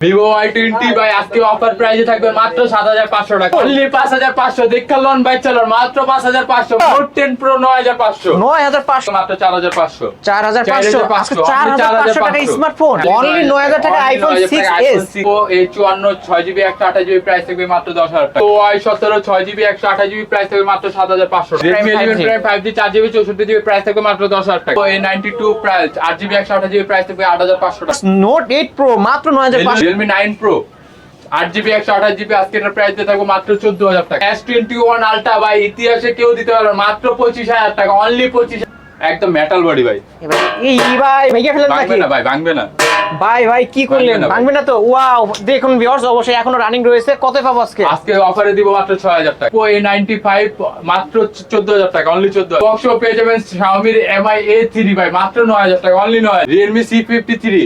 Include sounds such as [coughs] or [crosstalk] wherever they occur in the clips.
Vivo Y twenty ভাই আজকে offer প্রাইসে থাকবে মাত্র সাত হাজার পাঁচশো টাকা। অনলি পাঁচ হাজার পাঁচশো দেখা লন ভাই চালান মাত্র পাঁচ হাজার পাঁচশো নোট টেন প্রো নয় হাজার পাঁচশো। নয় হাজার পাঁচশো। মাত্র চার হাজার পাঁচশো। চার হাজার পাঁচশো। চার হাজার পাঁচশো টাকা স্মার্টফোন অনলি নয় হাজার টাকা আইফোন সিক্স এস এই চুয়ান্ন ছয় জিবি একশো আঠাশ জিবি প্রাইস থাকবে মাত্র দশ হাজার টাকা। ওয়াই সতেরো ছয় জিবি একশো আঠাশ জিবি প্রাইস থাকবে মাত্র সাত হাজার পাঁচশো Redmi 5G eleven prime five G চার জিবি চৌষট্টি জিবি প্রাইস থাকবে মাত্র দশ হাজার টাকা। এই নাইনটি টু প্রাইস আট জিবি একশো আঠাশ জিবি প্রাইস থাকবে আট হাজার পাঁচশো টাকা। নোট এইট প্রো মাত্র নয় হাজার পাঁচশো রিয়েলমি নাইন প্রো আট জিবি একশো আঠাশ জিবি আজকে এটার প্রাইস দিয়ে থাকব মাত্র চোদ্দ হাজার টাকা। এস টোয়েন্টি ওয়ান আলট্রা ভাই ইতিহাসে কেউ দিতে পারবে মাত্র পঁচিশ হাজার টাকা অনলি পঁচিশ একদম মেটাল বডি ভাই। এই ভাই ভেঙে ফেলেন ভাঙবে না ভাই ভাঙবে না। ভাই ভাই কি করলেন? ভাঙবে না তো? ওয়াও দেখুন ভিউয়ার্স অবশ্যই এখনও রানিং রয়েছে। কত পাবো আজকে? আজকে অফারে দিব মাত্র ছয় হাজার টাকা। এ নাইনটি ফাইভ মাত্র চোদ্দ হাজার টাকা অনলি চোদ্দ বক্স পেয়ে যাবেন এমআই এ থ্রি ভাই মাত্র নয় হাজার টাকা অনলি নয় রিয়েলমি সি ফিফটি থ্রি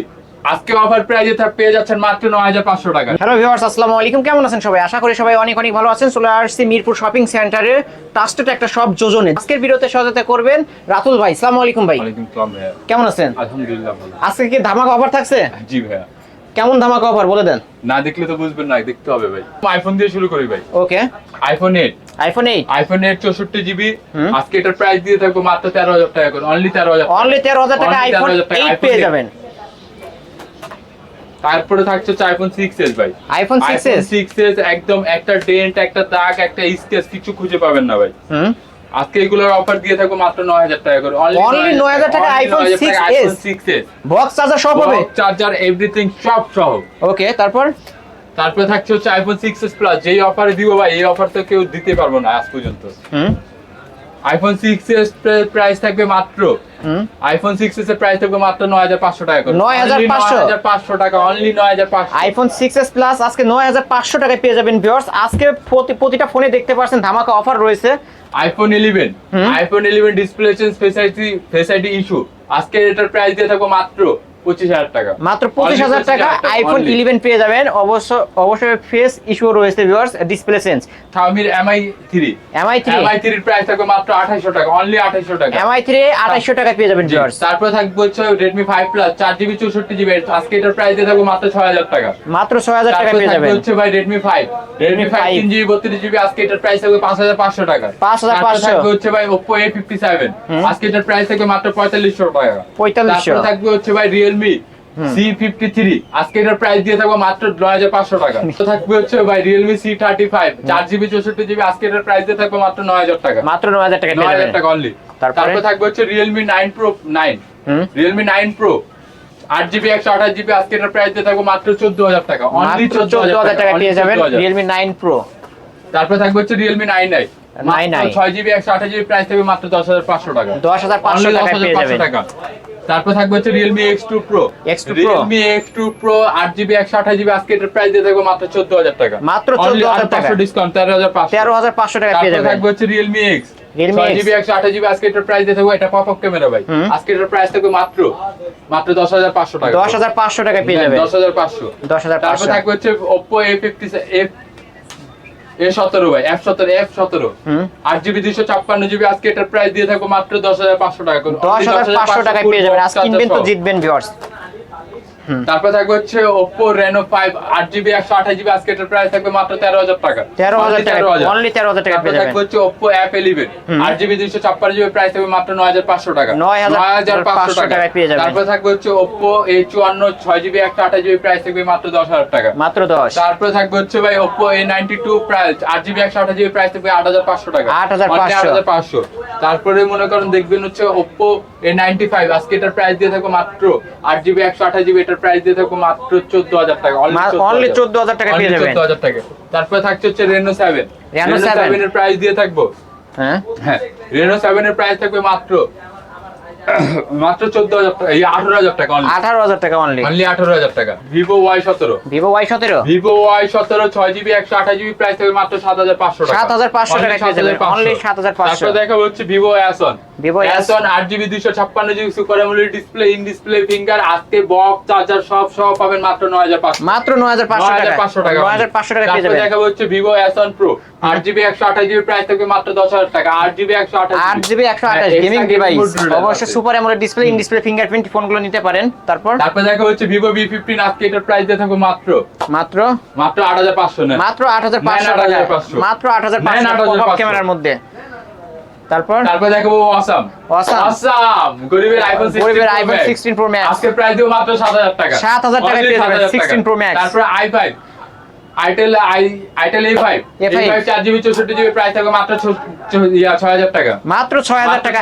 আজকে অফার প্রাইজে পেয়ে যাচ্ছেন মাত্র নয় হাজার পাঁচশো টাকা। হ্যালো ভিউয়ার্স আসসালামু আলাইকুম। কেমন আছেন সবাই? আশা করি সবাই অনেক অনেক ভালো আছেন। চলে আসছি মিরপুর শপিং সেন্টারে ট্রাস্টেড একটা সব যোজনে। আজকের ভিডিওতে সহায়তা করবেন রাতুল ভাই। আসসালামু আলাইকুম ভাই। কেমন আছেন? আলহামদুলিল্লাহ ভালো। আজকে কি ধামাকা অফার থাকছে? জি ভাইয়া। কেমন ধামাকা অফার বলে দেন? না দেখলে তো বুঝবেন না দেখতে হবে ভাই। আইফোন দিয়ে শুরু করি ভাই। Okay. IPhone eight iPhone eight iPhone eight চৌষট্টি জিবি হুম। আজকে এটার প্রাইস দিয়ে থাকব মাত্র তেরো হাজার টাকা করে। অনলি তেরো হাজার অনলি তেরো হাজার টাকা আইফোন 13,000 এইট পেয়ে যাবেন। তারপরে থাকছে হচ্ছে আইফোন সিক্স এস ভাই। IPhone six S six S একদম একটা ডেন্ট একটা দাগ একটা স্কেচ কিছু খুঁজে পাবেন না ভাই। আজকে এগুলোর অফার দিয়ে থাকব মাত্র নয় হাজার টাকা করে। Only 9,000 টাকা 6s six S box charger সব হবে? চার্জার এভরিথিং সব সহ। ওকে তারপর? তারপরে থাকছে হচ্ছে আইফোন সিক্স এস প্লাস যেই অফারে দিব ভাই এই অফার তো কেউ দিতে পারব না আজ পর্যন্ত। Hmm? IPhone six S price থাকবে মাত্র। আইফোন সিক্স এস এর প্রাইস থাকবে মাত্র নয় হাজার পাঁচশো টাকা করে। 9,500 হাজার পাঁচশো। টাকা অনলি নয় হাজার পাঁচশো। আইফোন সিক্স এস প্লাস আজকে নয় হাজার পাঁচশো টাকায় পেয়ে যাবেন ভিউয়ার্স আজকে প্রতিটা ফোনে দেখতে পাচ্ছেন ধামাকা অফার রয়েছে। IPhone eleven. IPhone eleven display change ফেসাইটি ফেসাইটি issue আজকে এটার প্রাইস দিয়ে থাকব মাত্র পঁচিশ হাজার টাকা। মাত্র পঁচিশ হাজার টাকা আইফোন ইলেভেন পেয়ে যাবেন। অবশ্য অবশ্যই ফেস ইস্যু রয়েছে viewers display change Xiaomi MI three MI three MI থ্রির প্রাইস থাকবে মাত্র আঠাইশো টাকা অনলি আঠাইশো টাকা। এমআই থ্রি আঠাইশশো টাকায় পেয়ে যাবেন ভিউয়ার্স তারপর থাকবে হচ্ছে রেডমি ফাইভ প্লাস চার জিবি চৌষট্টি জিবি আজকে এটার প্রাইস দিয়ে থাকবে মাত্র ছয় হাজার টাকা। মাত্র ছয় হাজার তারপর পেয়ে যাবেন। হচ্ছে ভাই রেডমি ফাইভ রেডমি ফাইভ তিন জিবি বত্রিশ জিবি আজকে এটার প্রাইস থাকবে পাঁচ হাজার পাঁচশো টাকা। 5,500 তারপর থাকবে হচ্ছে ভাই ওপো এ ফিফটি সেভেন আজকে এটার প্রাইস থাকবে মাত্র পঁয়তাল্লিশশো টাকা। 4500 তারপর থাকবে হচ্ছে ভাই রিয়েলমি সি ফিফটি থ্রি আজকে এটার প্রাইস দিয়ে থাকবে মাত্র নয় হাজার পাঁচশো টাকা। তো থাকবে হচ্ছে ভাই রিয়েলমি সি থার্টি ফাইভ চার জিবি চৌষট্টি জিবি আজকে এটার প্রাইস দিয়ে থাকবে মাত্র নয় হাজার টাকা। মাত্র নয় হাজার টাকায় নয় হাজার টাকা অনলি তারপরে? থাকবে হচ্ছে Realme nine pro nine Realme nine pro আট জিবি একশো আঠাশ জিবি আজকে এটার প্রাইস দিয়ে থাকবে মাত্র চোদ্দ হাজার টাকা। অনলি চোদ্দ হাজার টাকা পেয়ে যাবেন রিয়েলমি নাইন প্রো তারপরে থাকবে হচ্ছে রিয়েলমি নাইন 99 ছয় জিবি একশো আঠাশ জিবি প্রাইস থাকবে মাত্র দশ হাজার পাঁচশো টাকা। দশ হাজার পাঁচশো পেয়ে 10,500 যাবেন। টাকা। তারপর থাকবে হচ্ছে Realme X two pro X2 Pro। Realme X two pro আট জিবি একশো আঠাশ জিবি আজকে এটার প্রাইস দিয়ে থাকবে মাত্র চোদ্দ হাজার টাকা। মাত্র 14,000 টাকা। ডিসকাউন্ট তেরো হাজার পাঁচশো। তেরো হাজার পাঁচশো টাকায় পেয়ে যাবেন। থাকবে হচ্ছে রিয়েলমি এক্স। জিবি একশো আঠাশ জিবি আজকে এটার প্রাইস দিয়ে থাকবে এটা পপ আপ ক্যামেরা ভাই আজকে এটার প্রাইস থাকবে মাত্র মাত্র দশ হাজার পাঁচশো টাকা। দশ হাজার পাঁচশো টাকায় পেয়ে যাবেন। দশ হাজার পাঁচশো। দশ হাজার তারপর থাকবে হচ্ছে Oppo A fifty F A সতেরো ভাই এফ সতেরো এফ সতেরো। আট জিবি দুইশো ছাপ্পান্ন জিবি আজকে এটার প্রাইস দিয়ে থাকব মাত্র দশ হাজার পাঁচশো টাকা করে। দশ হাজার পাঁচশো টাকায় পেয়ে যাবেন। আজকে full কিনবেন তো জিতবেন ভিউয়ার্স তারপর থাকবে হচ্ছে ওপো রেনো ফাইভ আট জিবি একশো আঠাশ জিবি আজকে এটার প্রাইস থাকবে মাত্র তেরো হাজার টাকা। তেরো হাজার টাকা অনলি তেরো হাজার টাকা পেয়ে যাবেন। থাকবে হচ্ছে ওপো অ্যাপ ইলেভেন। আট জিবি দুইশো ছাপ্পান্ন জিবি প্রাইস থাকবে মাত্র নয় হাজার পাঁচশো টাকা। 9,500 টাকায় পেয়ে যাবেন। তারপর থাকবে হচ্ছে ওপো এ চুয়ান্ন ছয় জিবি একশো আঠাশ জিবি প্রাইস থাকবে মাত্র দশ হাজার টাকা। মাত্র দশ। তারপরে থাকবে হচ্ছে ভাই Oppo A ninety two price আট জিবি একশো আঠাশ জিবি প্রাইস থাকবে আট হাজার পাঁচশো টাকা। 8,500 আট হাজার পাঁচশো। তারপরে মনে করেন দেখবেন হচ্ছে ওপো এ নাইনটি ফাইভ আজকে এটার প্রাইস দিয়ে থাকবে মাত্র আট জিবি একশো আঠাশ জিবি এটার প্রাইস দিয়ে থাকব মাত্র চোদ্দ হাজার টাকা অনলি চোদ্দ হাজার টাকা পেয়ে যাবেন। চোদ্দ হাজার টাকা। তারপরে থাকছে হচ্ছে রেনো সেভেন রেনো 7 সেভেন এর প্রাইস দিয়ে থাকব। হ্যাঁ। হ্যাঁ রেনো সেভেন এর প্রাইস থাকবে মাত্র [coughs] মাত্র চোদ্দ হাজার টাকা এই আঠারো হাজার টাকা অনলি আঠারো হাজার টাকা অনলি অনলি আঠারো হাজার টাকা। ভিভো ওয়াই সতেরো। ছয় জিবি একশো আঠাশ জিবি প্রাইস থাকবে মাত্র সাত হাজার পাঁচশো টাকা। 7,500 টাকায় পেয়ে যাবেন। Only 7,500 তারপর দেখা হচ্ছে Vivo S- অ্যাসন আট জিবি দুইশো ছাপ্পান্ন GB super AMOLED display in display finger আজকে বক্স চার্জার সব সব পাবেন মাত্র নয় হাজার পাঁচশো। মাত্র নয় হাজার পাঁচশো নয় টাকা। হাজার পাঁচশো টাকা। নয় হাজার পাঁচশো টাকা পেয়ে যাবেন। দেখা হচ্ছে ভিভো অ্যাসন প্রো আট জিবি একশো আঠাশ জিবি প্রাইস থাকবে মাত্র দশ হাজার টাকা। আট জিবি একশো আঠাশ আট জিবি। একশো আঠাশ হ্যাঁ, গেমিং ডিভাইস অবশ্যই super AMOLED display in display fingerprint ফোনগুলো নিতে পারেন। তারপর? তারপর দেখা হচ্ছে ভিভো বি ফিফটিন আজকে এটার প্রাইস দিয়ে থাকব মাত্র। মাত্র? মাত্র আট হাজার পাঁচশো নেন মাত্র আট হাজার পাঁচশো নেন টাকা 8,500 মাত্র আট হাজার পাঁচশো ক্যামেরার মধ্যে। তারপর? তারপর দেখাবো অসাম অসাম গরিবের আইফোন গরিবের iPhone 16 Pro Max। আজকে প্রাইস দেবো মাত্র সাত হাজার টাকা। 7,000 টাকায় Only পেয়ে যাবেন 16 Pro Max। তারপর I five itel I itel A five A five চার জিবি চৌষট্টি জিবি প্রাইস থাকবে মাত্র ছয় হাজার টাকা। মাত্র ছয় হাজার টাকা।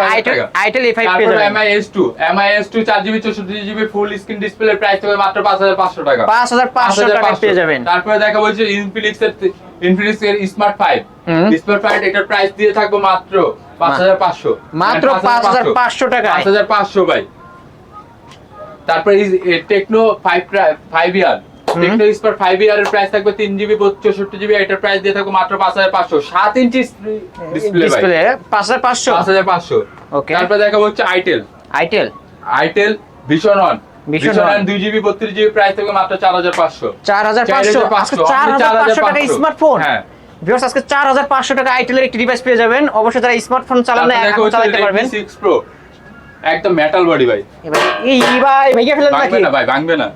আইটেল এ ফাইভ পেয়ে তারপর MI S two MI S two চার জিবি চৌষট্টি GB full screen display price থাকবে মাত্র পাঁচ হাজার পাঁচশো টাকা। পাঁচ হাজার পাঁচশো টাকায় পেয়ে যাবেন। তারপরে দেখা বলছে ইনফিনিক্স এর ইনফিনিক্স এর স্মার্ট ফাইভ ফাইভ এটার প্রাইস দিয়ে থাকব মাত্র পাঁচ হাজার পাঁচশো। মাত্র পাঁচ হাজার পাঁচশো। টাকায়। পাঁচ হাজার পাঁচশো ভাই। তারপরে Tecno five five air Tecno spark five air এর প্রাইস থাকবে তিন জিবি চৌষট্টি জিবি এটার প্রাইস দিয়ে থাকবে মাত্র পাঁচ হাজার পাঁচশো। সাত ইঞ্চি ডিসপ্লে পাঁচ হাজার পাঁচশো? পাঁচ হাজার পাঁচশো। Okay. তারপরে দেখা হচ্ছে আইটেল আইটেল আইটেল ভীষণ পাঁচশো। টাকা স্মার্টফোন হ্যাঁ। ভিউয়ার্স আজকে চার হাজার পাঁচশো টাকা আইটেলের একটি ডিভাইস পেয়ে যাবেন। অবশ্যই যারা স্মার্টফোন চালান না তারপরে এখন চালাতে পারবেন। 6 Pro একদম মেটাল বডি ভাই। এই ভাই ফেলেন নাকি? না ভাই ভাঙবে না।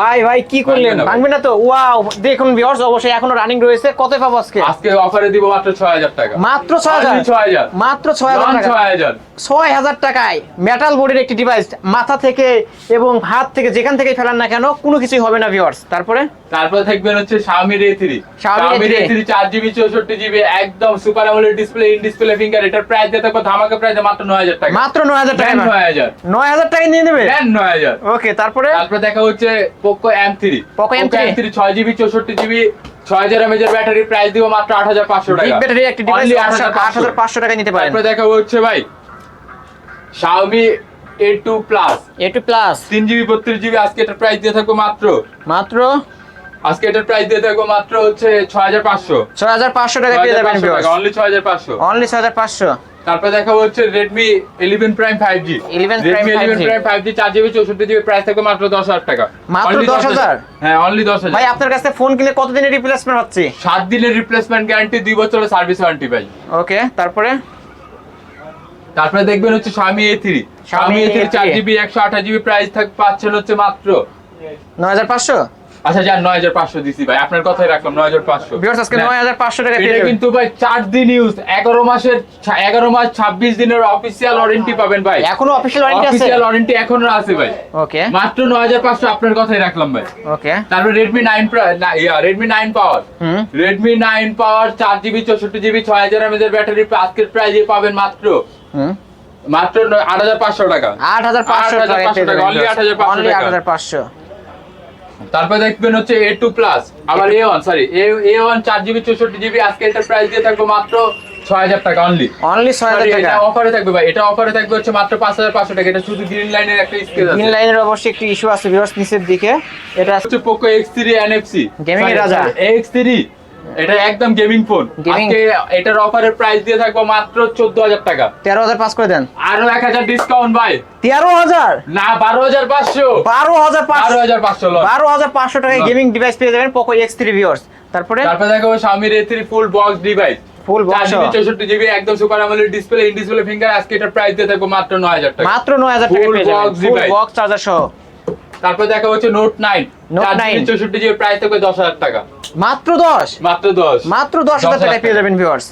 ভাই ভাই কি করলেন? ভাঙবে না তো? ওয়াও দেখুন ভিউয়ার্স অবশ্যই এখনও রানিং রয়েছে। কত পাবো আজকে? আজকে অফারে দিব মাত্র 6000 টাকা। মাত্র ছয় হাজার? Only 6000 মাত্র ছয় হাজার Non টাকা। 6000 ছয় হাজার টাকায় মেটাল বডির একটি ডিভাইস মাথা থেকে এবং হাত থেকে যেখান থেকে ফেলান না কেন কোনো কিছুই হবে না ভিউয়ার্স তারপরে? তারপরে থাকবেন হচ্ছে Xiaomi A3 Xiaomi Xiaomi A3 A3 4GB 64GB একদম super AMOLED display in display finger এটার প্রাইস দিয়ে থাকব ধামাকা প্রাইস মাত্র 9000 টাকা। মাত্র নয় হাজার টাকা। দেন 9000 নয় হাজার টাকায় নিয়ে নেবে? দেন 9000 ওকে তারপরে? তারপরে দেখা হচ্ছে Poco M3 Poco M3 M3 6GB 64GB 6000 mAh এর ব্যাটারি প্রাইস দিব মাত্র 8500 বিগ টাকা। ব্যাটারি একটি ডিভাইস আট হাজার পাঁচশো। টাকা নিতে পারেন। তারপরে দেখা হচ্ছে ভাই Xiaomi A two plus A two plus তিন জিবি বত্রিশ জিবি আজকে প্রাইস দিয়ে থাকব মাত্র মাত্র আজকে এটার প্রাইস দিয়ে থাকব মাত্র হচ্ছে ছয় হাজার পাঁচশো। ছয় হাজার পাঁচশো টাকায় পেয়ে যাবেন অনলি ছয় হাজার পাঁচশো। অনলি ছয় হাজার পাঁচশো। তারপরে দেখাবো হচ্ছে Redmi eleven prime five G 11 Prime Redmi eleven 5G prime five G চার জিবি চৌষট্টি জিবি প্রাইস থাকবে মাত্র দশ হাজার টাকা। মাত্র Only 10,000? হ্যাঁ অনলি দশ ভাই আপনার কাছে ফোন কিনলে কতদিনের রিপ্লেসমেন্ট হচ্ছে সাত দিনের রিপ্লেসমেন্ট গ্যারান্টি দুই বছরের সার্ভিস ওয়ারেন্টি ভাই। ওকে তারপরে? তারপরে দেখবেন হচ্ছে স্বামী এ থ্রি স্বামী এ থ্রি A3 চার জিবি একশো আঠাশ জিবি প্রাইস থাক পাচ্ছেন হচ্ছে মাত্র নয় হাজার পাঁচশো? আচ্ছা যান নয় হাজার পাঁচশো দিছি ভাই। আপনার কথাই রাখলাম ভিউয়ার্স আজকে নয় হাজার পাঁচশো টাকায় পেয়ে যাবেন। কিন্তু ভাই চার দিন ইউজ এগারো মাসের ছা- এগারো মাস ছাব্বিশ দিনের অফিসিয়াল ওয়ারেন্টি পাবেন ভাই। এখনও অফিসিয়াল ওয়ারেন্টি আছে? ওয়ারেন্টি এখনও আছে ভাই। ওকে মাত্র নয় হাজার পাঁচশো আপনার কথাই রাখলাম ভাই। ওকে তারপর Redmi nine Redmi nine power Redmi nine power চার জিবি চৌষট্টি জিবি ছয় হাজার এমএজের ব্যাটারি আজকের প্রাইজে পাবেন মাত্র। হুম। মাত্র আট হাজার পাঁচশো টাকা। আট হাজার পাঁচশো 8,500 টাকায় পেয়ে টাকা, যাবেন only 8,500 অনলি টাকা। তারপর দেখবেন হচ্ছে এ টু প্লাস আবার A one sorry A one চার জিবি চৌষট্টি জিবি আজকে এটার প্রাইস দিয়ে থাকব মাত্র ছয় হাজার টাকা অনলি অনলি ছয় হাজার টাকা। অফারে থাকবে ভাই এটা অফারে থাকবে হচ্ছে মাত্র পাঁচ হাজার পাঁচশো টাকা এটা শুধু গ্রিন লাইনের একটা স্কেচ গ্রিন লাইনের অবশ্যই একটি ইস্যু আছে ভিউয়ার্স নিচের দিকে। এটা হচ্ছে Poco X three NFC gaming এর রাজা। এক্স থ্রি এটা একদম গেমিং ফোন আজকে এটার অফারের প্রাইস দিয়ে থাকব মাত্র চোদ্দ হাজার টাকা। তেরো হাজার পাঁচ করে দেন। আরও এক হাজার ডিসকাউন্ট ভাই। তেরো হাজার? না বারো হাজার পাঁচশো। বারো হাজার বারো পাঁচশো হাজার পাঁচশো বারো হাজার পাঁচশো টাকায় গেমিং ডিভাইস পেয়ে যাবেন পোকো এক্স থ্রি ভিউয়ার্স তারপরে? তারপর দেখাবো স্বামীর A full box device full box GB চৌষট্টি জিবি একদম super AMOLED display in display finger আজকে এটার প্রাইস দিয়ে থাকব মাত্র নয় হাজার টাকা। মাত্র নয় হাজার টাকা পেয়ে যাবেন। ফুল বক্স চার্জার সহ। তারপর দেখা হচ্ছে নোট নাইন Note চার জিবি 9 চৌষট্টি জিবি প্রাইস থাকবে দশ হাজার টাকা। মাত্র দশ? মাত্র দশ। মাত্র দশ হাজার টাকায় পেয়ে যাবেন ভিউয়ার্স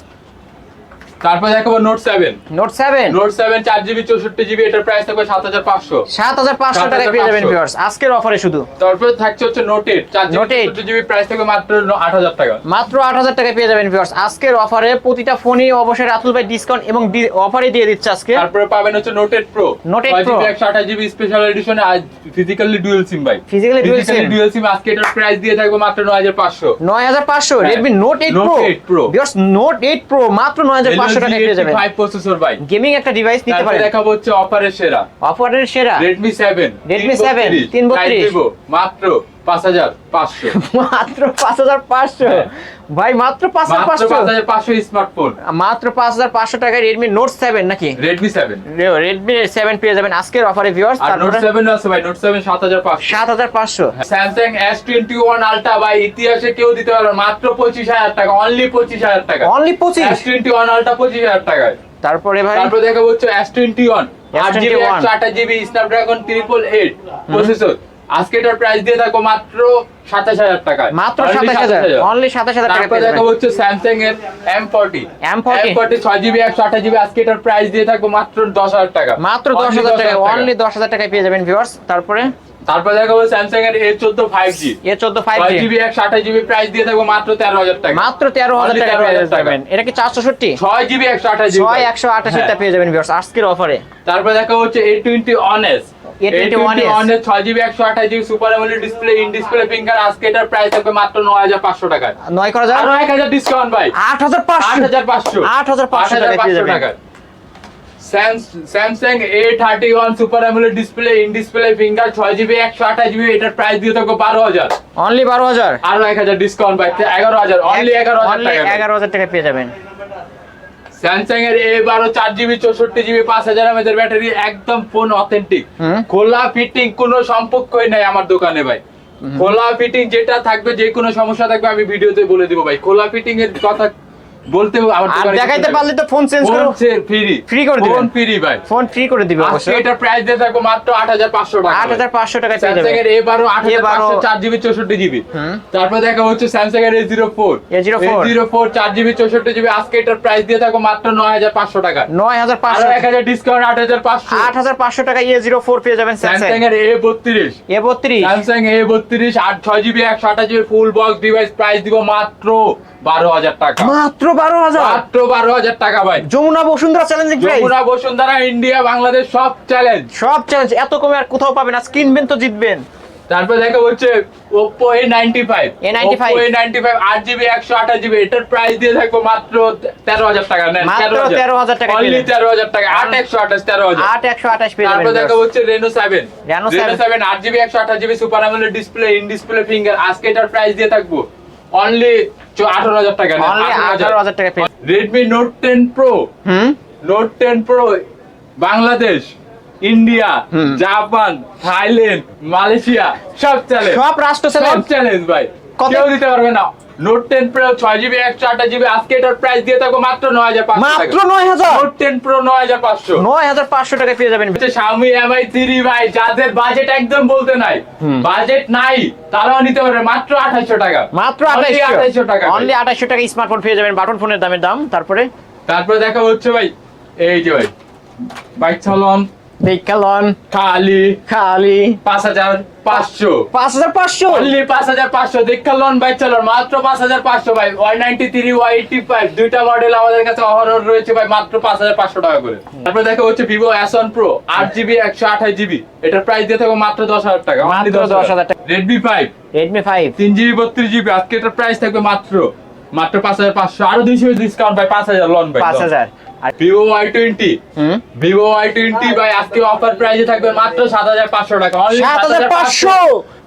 তারপর দেখাবো note seven note seven note seven চার জিবি চৌষট্টি জিবি এটার প্রাইস থাকবে সাত হাজার পাঁচশো। সাত হাজার পাঁচশো টাকায় পেয়ে যাবেন 7,500 ভিউয়ার্স আজকের অফারে শুধু। তারপর থাকছে হচ্ছে নোট এইট চার জিবি Note eight। চৌষট্টি জিবি প্রাইস থাকবে মাত্র আট হাজার টাকা। মাত্র আট হাজার টাকায় পেয়ে যাবেন ভিউয়ার্স আজকের অফারে প্রতিটা ফোনই অবশ্যই রাতুল ভাই ডিসকাউন্ট এবং অফারে দিয়ে দিচ্ছে আজকে। তারপরে পাবেন হচ্ছে note eight pro Note 8 Pro। একশো আঠাশ GB special edition physically dual SIM ভাই। Physically dual SIM dual SIM আজকে এটার প্রাইস দিয়ে থাকবে মাত্র নয় হাজার পাঁচশো। নয় হাজার পাঁচশো। হ্যাঁ। Redmi note eight Note pro 8 Pro। Viewers note eight pro মাত্র নয় হাজার পাঁচশো টাকায় পেয়ে যাবেন ফাইভ প্রসেসর ভাই। গেমিং একটা ডিভাইস নিতে পারেন। দেখাবো হচ্ছে অফারের সেরা অফারের সেরা রেডমি সেভেন Redmi 7, 332 মাত্র পাঁচ হাজার পাঁচশো। মাত্র পাঁচ হাজার পাঁচশো। ভাই মাত্র পাঁচ হাজার পাঁচশো? পাঁচশো স্মার্টফোন মাত্র পাঁচ হাজার পাঁচশো টাকায় রেডমি নোট সেভেন নাকি? রেডমি সেভেন রেডমি সেভেন পেয়ে যাবেন আজকের অফারে ভিউয়ার্স আর নোট তারপরে সেভেন আছে ভাই নোট সেভেন সাত হাজার পাঁচশো। সাত হাজার পাঁচশো। Samsung S twenty one ultra ভাই ইতিহাসে কেউ দিতে পারবে। মাত্র পঁচিশ হাজার টাকা অনলি পঁচিশ হাজার টাকা। অনলি পঁচিশ? এস টোয়েন্টি ওয়ান আলট্রা পঁচিশ হাজার টাকায়। তারপরে ভাই? তারপর দেখা হচ্ছে এস টোয়েন্টি ওয়ান আট জিবি S21 একশো আঠাশ GB Snapdragon triple eight processor আজকে এটার প্রাইস দিয়ে থাকো মাত্র সাতাশ হাজার টাকা মাত্র সাতাশ হাজার? অনলি সাতাশ হাজার টাকা দেখা হচ্ছে স্যামসাং এর M forty M40 M forty ছয় জিবি একশো আঠাশ জিবি আজকে এটার প্রাইস দিয়ে থাকব মাত্র দশ হাজার টাকা। মাত্র দশ হাজার টাকা অনলি দশ হাজার টাকায় পেয়ে যাবেন ভিউয়ার্স তারপরে? তারপর দেখা হচ্ছে স্যামসাং এর এ চোদ্দ ফাইভ জি এ চোদ্দ ফাইভ জি জিবি একশো আঠাশ জিবি প্রাইস দিয়ে থাকব মাত্র তেরো হাজার টাকা। মাত্র তেরো হাজার Only টাকা পেয়ে যাবেন। এটা কি চারশো ষট্টি ছয় জিবি একশো আঠাশ জিবি ছয় একশো আঠাশিটা হ্যাঁ। পেয়ে যাবেন ভিউয়ার্স আজকের অফারে তারপর দেখা হচ্ছে এ টোয়েন্টি অনেস A21s অনেস ছয় জিবি একশো আঠাশ GB super display in display finger আজকে এটার প্রাইস থাকবে মাত্র টাকা ডিসকাউন্ট ভাই। টাকা Samsung A thirty one super AMOLED display in display finger ছয় জিবি একশো আঠাশ জিবি এটার প্রাইস দিয়ে থাকো বারো হাজার। অনলি বারো হাজার? আরও এক হাজার ডিসকাউন্ট ভাই এগারো হাজার অনলি এগারো হাজার এগারো হাজার টাকা পেয়ে যাবেন। স্যামসাং এর এ বারো চার জিবি চৌষট্টি জিবি পাঁচ হাজার এমএর ব্যাটারি একদম ফোন অথেন্টিক খোলা ফিটিং কোনো সম্পর্কই নাই আমার দোকানে ভাই। খোলা ফিটিং যেটা থাকবে যে কোনো সমস্যা থাকবে আমি ভিডিওতে বলে দিব ভাই। খোলা ফিটিং এর কথা বলতে আর দেখাইতে পারলে তো ফোন চেঞ্জ করে। ফ্রি Free করে দিবেন। ফোন ফ্রি ভাই। ফোন ফ্রি করে দিবে অবশ্যই এটার প্রাইস দিয়ে থাকব মাত্র আট হাজার পাঁচশো টাকা। আট হাজার পাঁচশো টাকা পেয়ে যাবেন এর এ বারো আট হাজার A12 পাঁচশো চার জিবি চৌষট্টি জিবি। তারপর দেখা হচ্ছে স্যামসাং এর A zero four A04 zero four চার জিবি চৌষট্টি জিবি। আজকে এটার প্রাইস দিয়ে থাকো মাত্র নয় হাজার পাঁচশো টাকা। নয় হাজার আরও পাঁচশো এক হাজার ডিসকাউন্ট আট হাজার পাঁচশো। আট হাজার পাঁচশো টাকা ইয়ে জিরো ফোর পেয়ে যাবেন স্যামসাং স্যামসাং এর এ বত্রিশ। এ বত্রিশ। স্যামসাং এ বত্রিশ আট ছয় জিবি একশো আঠাশ GB full box device price দিব মাত্র বারো হাজার টাকা। মাত্র বারো হাজার। মাত্র বারো হাজার টাকা ভাই। যমুনা বসুন্ধরা চ্যালেঞ্জিং যমুনা বসুন্ধরা ইন্ডিয়া বাংলাদেশ সব চ্যালেঞ্জ সব চ্যালেঞ্জ এত কমে আর কোথাও পাবেন? আজ কিনবেন তো জিতবেন। তারপর দেখা হচ্ছে Oppo A95 A95 Oppo A95 8 GB 128 GB এটার প্রাইস দিয়ে থাকব মাত্র 13000 টাকা নেন মাত্র 13,000 টাকা অনলি পেয়ে 13000 টাকা 8 128 13000 আট একশো আঠাশ পেয়ে তারপর দেখা হচ্ছে Reno 7 Reno Reno 7 8 GB 128 GB super display in display finger আজকে এটার প্রাইস দিয়ে থাকব। অনলি 18000 টাকা আঠারো হাজার। টাকা রেডমি Redmi Note 10 Pro হুম? Note ten pro Bangladesh India Japan Thailand Malaysia সব চ্যালেঞ্জ সব রাষ্ট্র সব চ্যালেঞ্জ ভাই? কেউ দিতে পারবে না। নোট টেন প্রো ছয় জিবি একশো আঠাশ জিবি আজকে এটার প্রাইস দিয়ে থাকব মাত্র নয় হাজার পাঁচশো মাত্র নয় হাজার? নোট টেন প্রো নয় হাজার পাঁচশো। নয় হাজার পাঁচশো টাকা পেয়ে যাবেন। Xiaomi Mi 3 ভাই যাদের বাজেট একদম বলতে নাই। বাজেট নাই তারাও নিতে পারবে মাত্র আঠাইশো টাকা। মাত্র 2800 টাকা অনলি আঠাইশশো টাকা স্মার্টফোন পেয়ে যাবেন। বাটন ফোনের দামের দাম তারপরে? তারপরে দেখা হচ্ছে ভাই। এই যে ভাই বাইক চালন। দেখালন খালি খালি পাঁচ হাজার পাঁচশো। পাঁচ হাজার পাঁচশো? অনলি পাঁচ হাজার পাঁচশো। দেখা লোন বাইক চালান মাত্র পাঁচ হাজার পাঁচশো ভাই। Y ninety three Y eighty five দুইটা মডেল আমাদের কাছে অহরহ রয়েছে ভাই মাত্র পাঁচ হাজার পাঁচশো টাকা করে। তারপর দেখা হচ্ছে ভিভো এস ওয়ান প্রো আট জিবি একশো আঠাশ জিবি এটার প্রাইস দিয়ে থাকো মাত্র দশ হাজার টাকা। মাত্র 10,000 টাকা। রেডমি ফাইভ রেডমি ফাইভ তিন জিবি বত্রিশ জিবি আজকে এটার প্রাইস থাকবে মাত্র মাত্র পাঁচ হাজার পাঁচশো আরও দুইশো ডিসকাউন্ট ভাই পাঁচ হাজার লোন ভাই পাঁচ হাজার। আর Vivo Y twenty Vivo Y twenty ভাই আজকে অফার প্রাইসে থাকবে মাত্র সাত হাজার পাঁচশো টাকা। সাত হাজার পাঁচশো।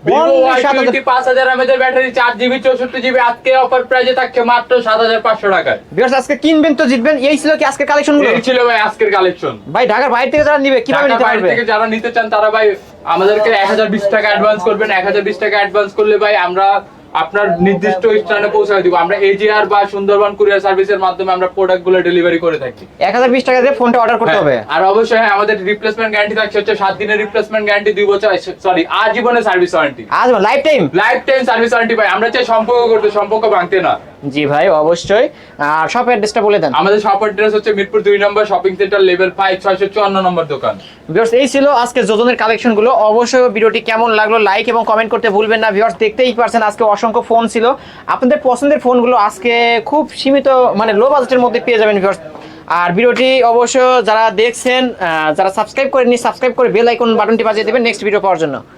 ভিভো ওয়াই টোয়েন্টি পাঁচ হাজার এমএচের ব্যাটারি চার জিবি চৌষট্টি জিবি আজকে অফার প্রাইসে থাকছে মাত্র সাত হাজার পাঁচশো টাকায়। বিকজ আজকে কিনবেন তো জিতবেন। এই ছিল কি কালেকশনগুলো? এই ছিল ভাই আজকের কালেকশন ভাই ঢাকার বাইরে থেকে যারা নিবে কীভাবে নিতে পারবে? থেকে যারা নিতে চান তারা ভাই আমাদেরকে এক হাজার বিশ টাকা অ্যাডভান্স করবেন। এক হাজার বিশ টাকা অ্যাডভান্স করলে ভাই আমরা আপনার নির্দিষ্ট স্থানে পৌঁছায় দিব। আমরা এজিআর বা সুন্দরবন কুরিয়ার সার্ভিসের মাধ্যমে আমরা প্রোডাক্টগুলো ডেলিভারি করে থাকি। এক হাজার বিশ টাকা দিয়ে ফোনটা অর্ডার করতে হবে। হ্যাঁ, আর অবশ্যই হ্যাঁ, আমাদের রিপ্লেসমেন্ট গ্যারান্টি থাকছে হচ্ছে সাত দিনের রিপ্লেসমেন্ট গ্যারান্টি দুই বছর সরি আজীবনের সার্ভিস ওয়ারেন্টি আজীবন life time life time service warranty ভাই আমরা চাই সম্পর্ক করতে সম্পর্ক ভাঙতে না। জি ভাই অবশ্যই। আর শপ অ্যাড্রেসটা বলে দেন। আমাদের শপ অ্যাড্রেস হচ্ছে মিরপুর দুই number shopping centre level five ছয়শো চুয়ান্ন নম্বর দোকান। ভিউয়ার্স এই ছিল আজকে যোজনের কালেকশনগুলো অবশ্যই ভিডিওটি কেমন লাগল লাইক এবং কমেন্ট করতে ভুলবেন না। ভিউয়ার্স দেখতেই পারছেন আজকে অসংখ্য ফোন ছিল। আপনাদের পছন্দের ফোনগুলো আজকে খুব সীমিত মানে লো বাজেটের মধ্যে পেয়ে যাবেন ভিউয়ার্স আর ভিডিওটি অবশ্য যারা দেখছেন যারা সাবস্ক্রাইব করেননি সাবস্ক্রাইব করে বেল আইকন বাটনটি বাজিয়ে দেবেন নেক্সট ভিডিও পাওয়ার জন্য।